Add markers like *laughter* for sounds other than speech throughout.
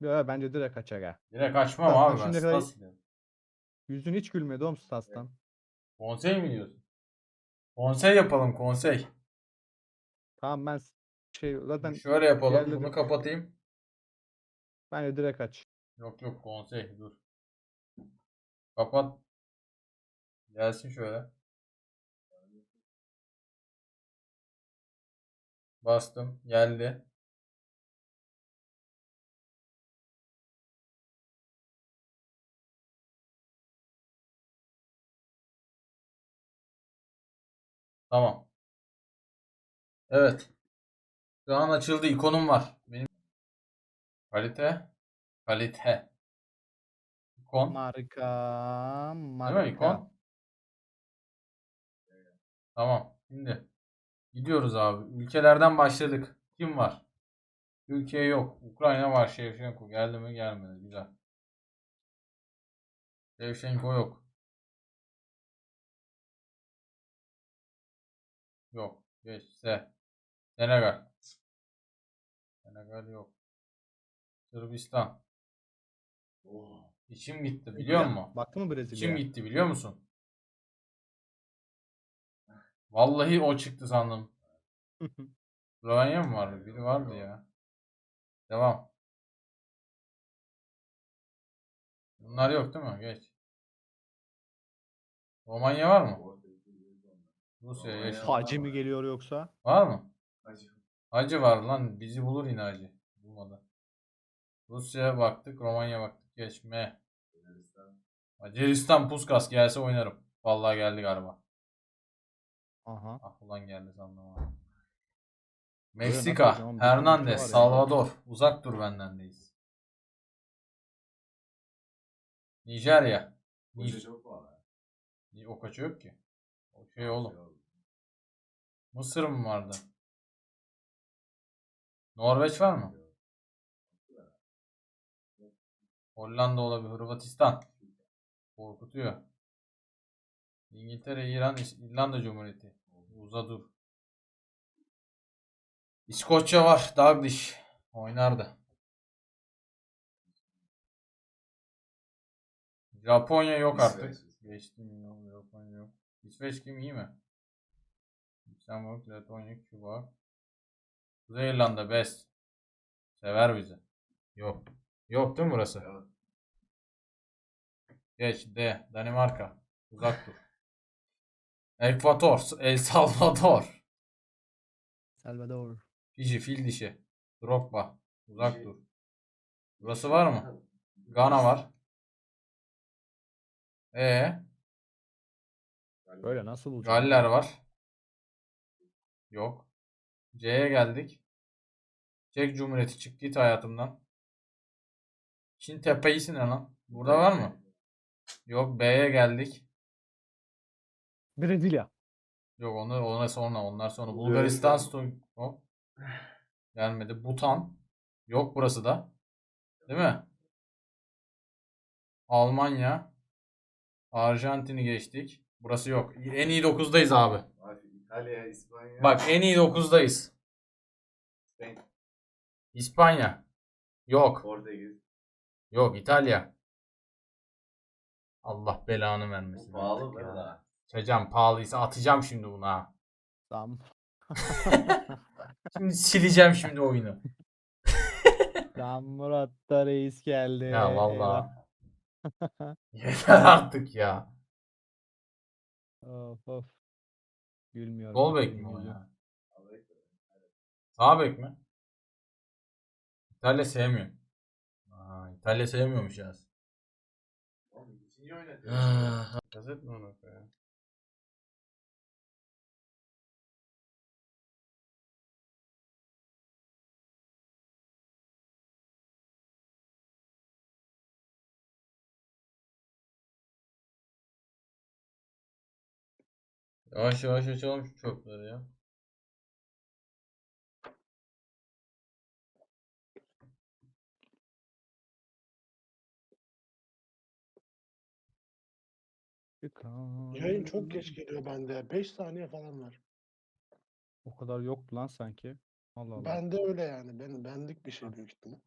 Ya bence direkt açar ha. Direkt açmam abi ben. şimdiye kadar- Stas diyorum. Yüzün hiç gülmedi oğlum Stas'tan. Konsey mi diyorsun? Konsey yapalım konsey. Tamam ben s- şey zaten Şöyle yapalım. yerleri- Bunu kapatayım. bence direkt aç. Yok yok konsey dur. Kapat. Gelsin şöyle. Bastım. Geldi. Tamam. Evet. Şu an açıldı. ikonum var. Benim kalite kalite. İkon. Marka, Değil mi marka. ikon? Tamam. Şimdi gidiyoruz abi. Ülkelerden başladık. Kim var? Türkiye yok. Ukrayna var. Shevchenko geldi mi? Gelmedi. Güzel. Shevchenko yok. Yok. Geç. Se. Senegal. Senegal yok. Sırbistan. İçim gitti biliyor musun? Baktı mı İçim Brezilya'ya? gitti biliyor musun? Vallahi o çıktı sandım. *laughs* Slovenya mı vardı? Biri vardı ya. Devam. Bunlar yok değil mi? Geç. Romanya var mı? Rusya yeşil. Hacı mı geliyor yoksa? Var mı? Hacı var lan. Bizi bulur yine hacı. Bulmadı. Rusya'ya baktık. Romanya baktık. Geçme. Macaristan Puskas gelse oynarım. Vallahi geldi galiba. Aha. Ah ulan geldi sandım ha. Meksika, hocam? Bir tane ülke var Hernandez, ya. Salvador. Uzak dur bendendeyiz. Nijerya. Ni Ni- o kaçı yok ki. O şey oğlum. Mısır mı vardı? Norveç var mı? Hollanda olabilir. Hırvatistan. Korkutuyor. İngiltere, İran, İrlanda Cumhuriyeti. Uza dur. İskoçya var. Douglas. Oynardı. Japonya yok artık. Geçtim. Japonya yok. İsveç kim iyi mi? Lüksemburg, Letonya, Küba. Kuzey İrlanda best. Sever bizi. Yok. Yok değil mi burası? Geç. D. Danimarka. Uzak dur. *laughs* Ekvator. El Salvador. Salvador. Fiji. Fil dişi. Drogba. Uzak dur. Burası var mı? Gana var. E Böyle nasıl bulacak? Galler var. Yok. C'ye geldik. Çek Cumhuriyeti çıktı git hayatımdan. Çin tepeyisi ne lan? Burada var mı? Yok B'ye geldik. Brezilya. Yok onu ona sonra onlar sonra Bulgaristan Sto- Hop. Gelmedi. Butan. Yok burası da. Değil mi? Almanya. Arjantin'i geçtik. Burası yok. En iyi 9'dayız abi. İtalya, İspanya. Bak en iyi 9'dayız. Spain, İspanya. Yok. Portekiz. Yok İtalya. Allah belanı vermesin. Pahalı artık be da. Pahalıysa atacağım şimdi buna. Tamam. *laughs* Şimdi sileceğim şimdi oyunu. *laughs* Tamam Murat da reis geldi. Ya vallahi. Yeter artık ya. Of of. Gülmüyorum. Sol bek mi o ya? Sağ bek mi? İtalya sevmiyor. Aa, İtalya sevmiyormuş ya. Oğlum ikinci oynatıyor. Gazet mi onu ya? Yavaş yavaş açalım şu çöpleri ya. Yayın çok geç geliyor bende. 5 saniye falan var. O kadar yoktu lan sanki. Allah Allah. Bende öyle yani. Ben, bendik bir şey büyük ihtimal.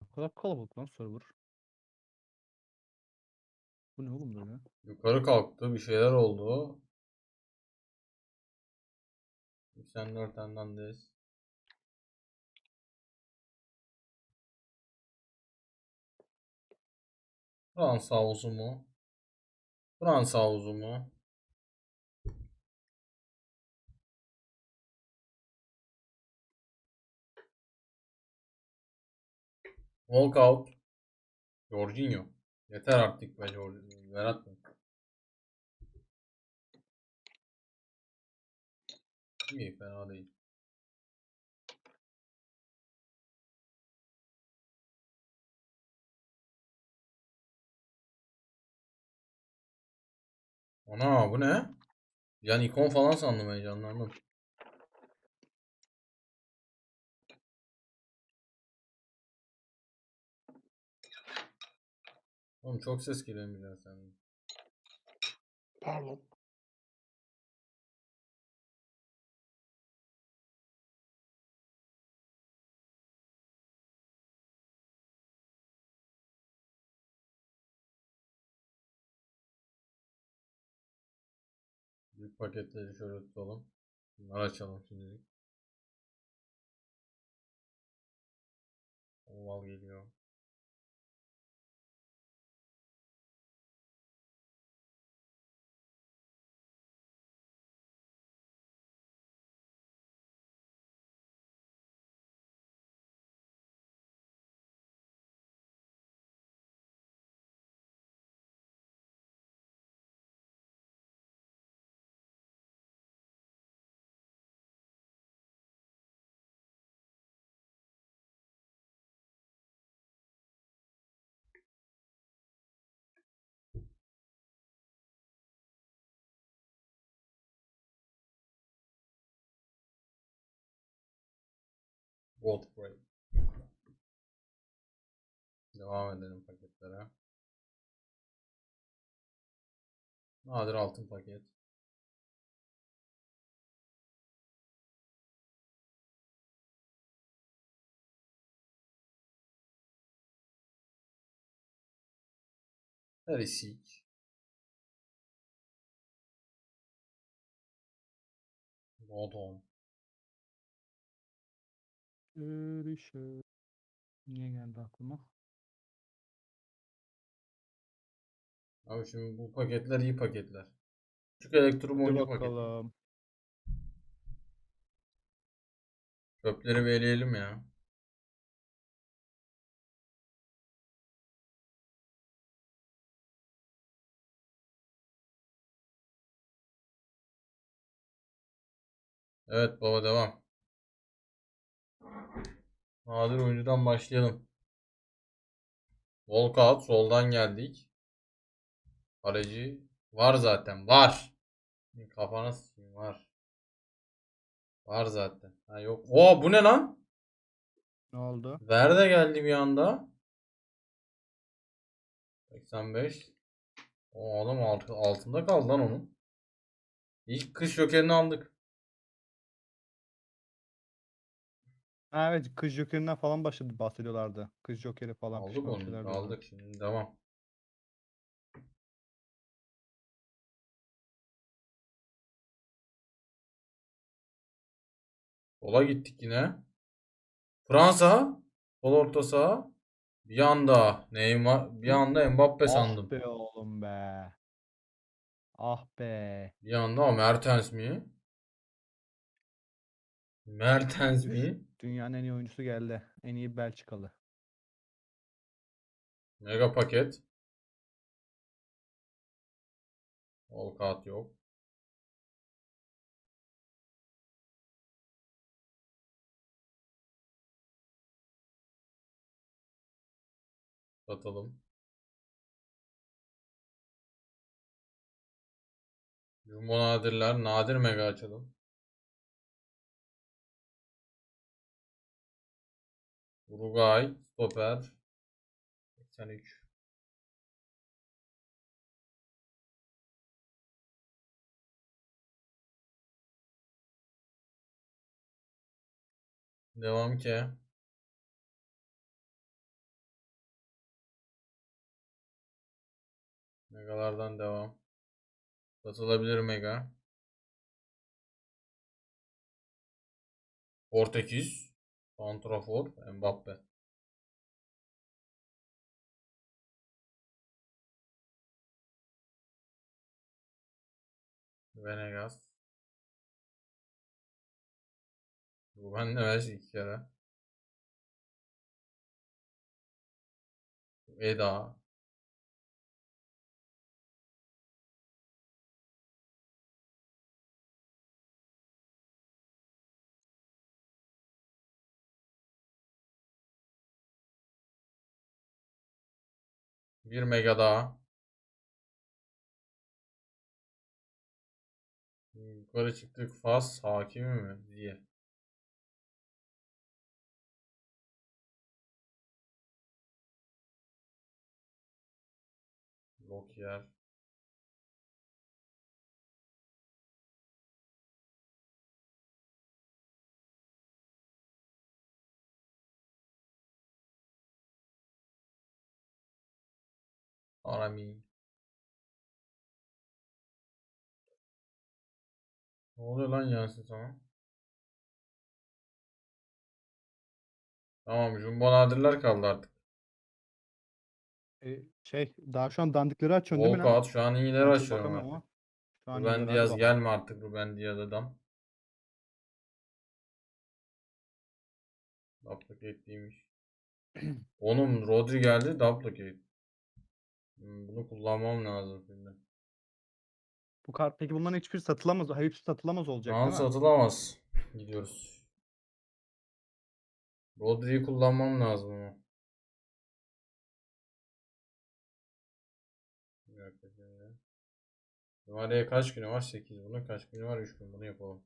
O kadar kalabalık lan server. Bu ne oğlum böyle? Yukarı kalktı. Bir şeyler oldu. 84 Hernandez. Fransa havuzu mu? Fransa havuzu mu? Walkout. Jorginho. Yeter artık Jorginho. Berat mı? İyi fena değil. Ana bu ne? Yani ikon falan sandım heyecanlandım. Oğlum çok ses geliyor Milan senden. Pardon. Büyük paketleri şöyle tutalım. Bunları açalım şimdilik. Oval geliyor. Godfrey. Devam edelim paketlere. Nadir altın paket. Perisic. Görüşürüz. Niye geldi aklıma? Abi şimdi bu paketler iyi paketler. Küçük elektrum Hadi oyuncu paket. bakalım. Çöpleri bir eleyelim ya. Evet baba devam. Nadir oyuncudan başlayalım. Walkout soldan geldik. Kaleci var zaten var. Kafana sıçayım var. Var zaten. Ha yok. Oo bu ne lan? Ne oldu? Verde geldi bir anda. 85. O adam altı, altında kaldı lan onun. İlk kış jokerini aldık. Ha, evet kız jokerinden falan başladı bahsediyorlardı. Kız jokeri falan. Aldık pişman onu. diyorlar. Aldık şimdi devam. Sola gittik yine. Fransa. Sol orta saha. Bir anda Neymar, bir anda Mbappe sandım. Ah be oğlum be. Ah be. Bir anda o Mertens mi? Mertens mi? Dünyanın en iyi oyuncusu geldi. En iyi Belçikalı. Mega paket. Volkat yok. Satalım. Jumbo nadirler. Nadir mega açalım. Uruguay stoper 83. Devam ki. Megalardan devam. Satılabilir mega. Portekiz. سنترفور امبابي فينيغاس وبعدنا ماشي كده إيه ده Bir mega daha. Yukarı çıktık. Fas hakimi mi? Diye. Lokier. Arami. Ne oluyor lan Yasin sana? Tamam, Jumbo nadirler kaldı artık. E, şey daha şu an dandikleri açıyorsun değil mi lan? Volkout şu an iyileri çok açıyorum bakamıyorum artık. ama. Şu an Ruben Diaz bakalım. gelme artık Ruben Diaz adam. Duplicate'liymiş. Onun *clears throat* Rodri geldi duplicate. Hmm, Bunu kullanmam lazım şimdi. Bu kart peki bunların hiçbir satılamaz. Hepsi satılamaz olacak Şu an değil mi? satılamaz. Gidiyoruz. Rodri'yi kullanmam lazım ama. Bir dakika şimdi. Cumali'ye kaç günü var? 8. Bunun kaç günü var? 3 gün. Bunu yapalım.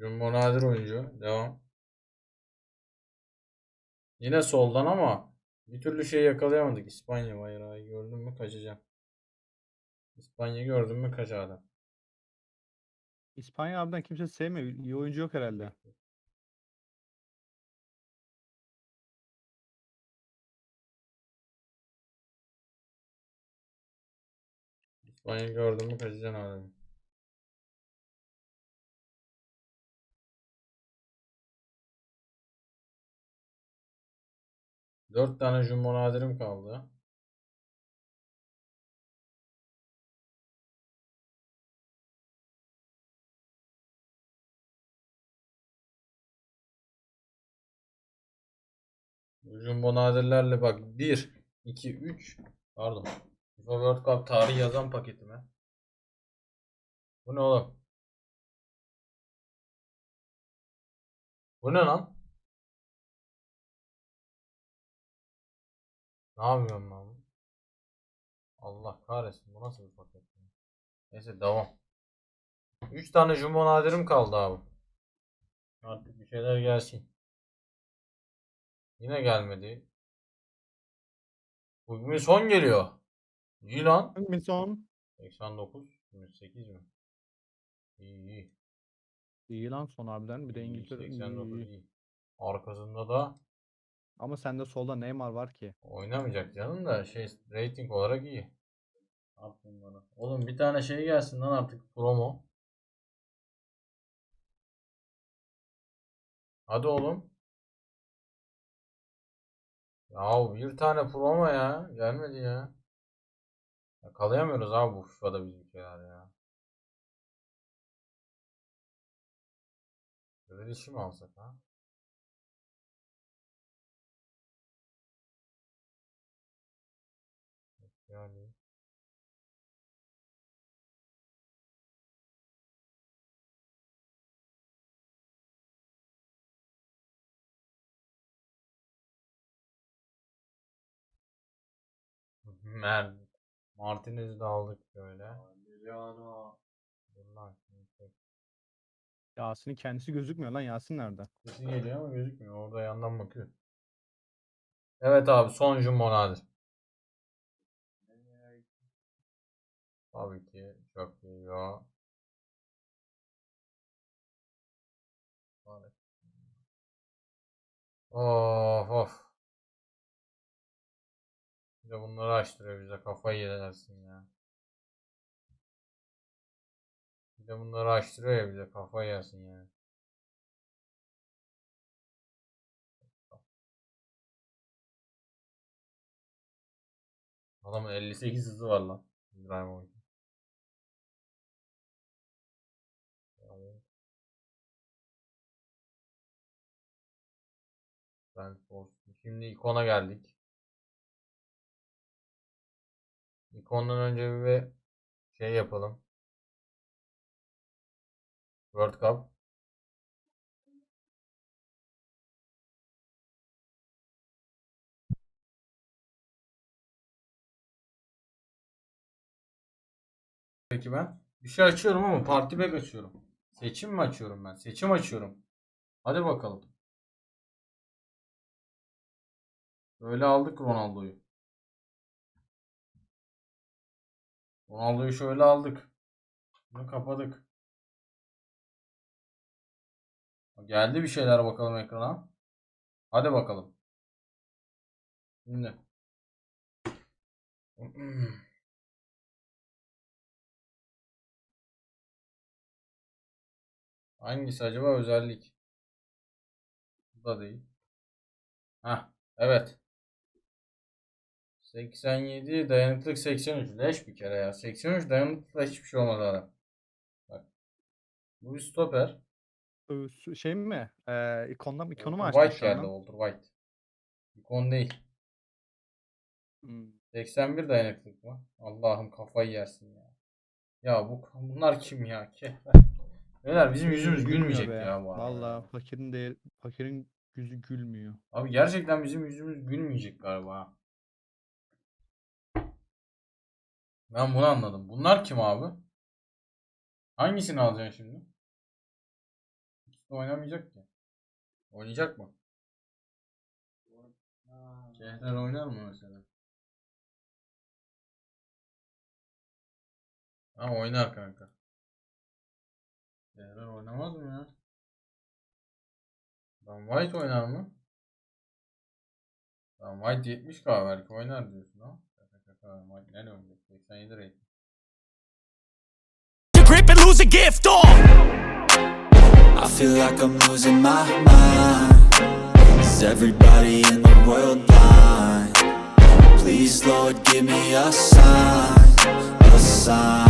Jumbo nadir oyuncu. Devam. Yine soldan ama bir türlü şey yakalayamadık. İspanya bayrağı gördün mü kaçacağım. İspanya gördün mü kaç adam. İspanya harbiden kimse sevmiyor. İyi oyuncu yok herhalde. İspanya gördün mü kaçacaksın adam. Dört tane jumbo nadirim kaldı. Jumbo nadirlerle bak 1, 2, 3 pardon. FIFA World Cup tarihi yazan paketime. Bu ne oğlum? Bu ne lan? Ne yapıyorum ben? Allah kahretsin bu nasıl bir paket? Neyse devam. 3 tane jumbo nadirim kaldı abi. Artık bir şeyler gelsin. Yine gelmedi. Bugün son geliyor. İyi lan. Minson. 89, 28 mi? İyi iyi. İyi lan son harbiden. Bir de İngiltere. 89 iyi. iyi. Arkasında da Ama sende solda Neymar var ki. oynamayacak canım da şey rating olarak iyi. Aferin bana. Oğlum bir tane şey gelsin lan artık promo. Hadi oğlum. Ya bir tane promo ya. Gelmedi ya. Yakalayamıyoruz abi bu FIFA'da biz bir ya. Böyle işi mi alsak ha? Mer Martinez'i de aldık böyle. Lan, şimdi tek- Yasin'in kendisi gözükmüyor lan. Yasin nerede? Sesi geliyor ama gözükmüyor. Orada yandan bakıyor. Evet abi son jumbo nadir. Tabii ki çok geliyor. Of of. Bir de bunları açtırıyor bize kafayı yersin ya. Bir de bunları açtırıyor ya bize kafayı yersin yani. Adamın 58 hızı var lan. İbrahimovic. Ben Şimdi ikona geldik. İkondan önce bir şey yapalım. World Cup. Peki ben bir şey açıyorum ama parti pack açıyorum. Seçim mi açıyorum ben? Seçim açıyorum. Hadi bakalım. Öyle aldık Ronaldo'yu. Ronaldo'yu şöyle aldık. Bunu kapadık. Geldi bir şeyler bakalım ekrana. Hadi bakalım. Şimdi. *clears throat* Hangisi acaba özellik? Bu da değil. Hah, evet. 87 dayanıklık 83 leş bir kere ya. 83 dayanıklıkla hiçbir şey olmadı adam. Bak. Bu bir stoper. Şey mi? Ee, ikondan ikonu mu açtın White geldi? Walter White. İkon değil. Hmm. 81 dayanıklık mı? Allah'ım kafayı yersin ya. Ya bu bunlar kim ya? *laughs* Beyler bizim yüzümüz gülmeyecek be. ya bu arada. Vallahi fakirin değer, fakirin yüzü gülmüyor. Abi gerçekten bizim yüzümüz gülmeyecek galiba. Ben bunu anladım. Bunlar kim abi? Hangisini alacaksın şimdi? Oynamayacak ki. Oynayacak mı? Şehrer oynar mı mesela? Ha oynar kanka. Şehrer oynamaz mı ya? Van White oynar mı? Van White 70 k belki oynar diyorsun ha. Şaka şaka Van White nereye oynayacak? 87 rating. to grip and lose a gift. Oh, I feel like I'm losing my mind. Is everybody in the world blind? Please, Lord, give me a sign, a sign.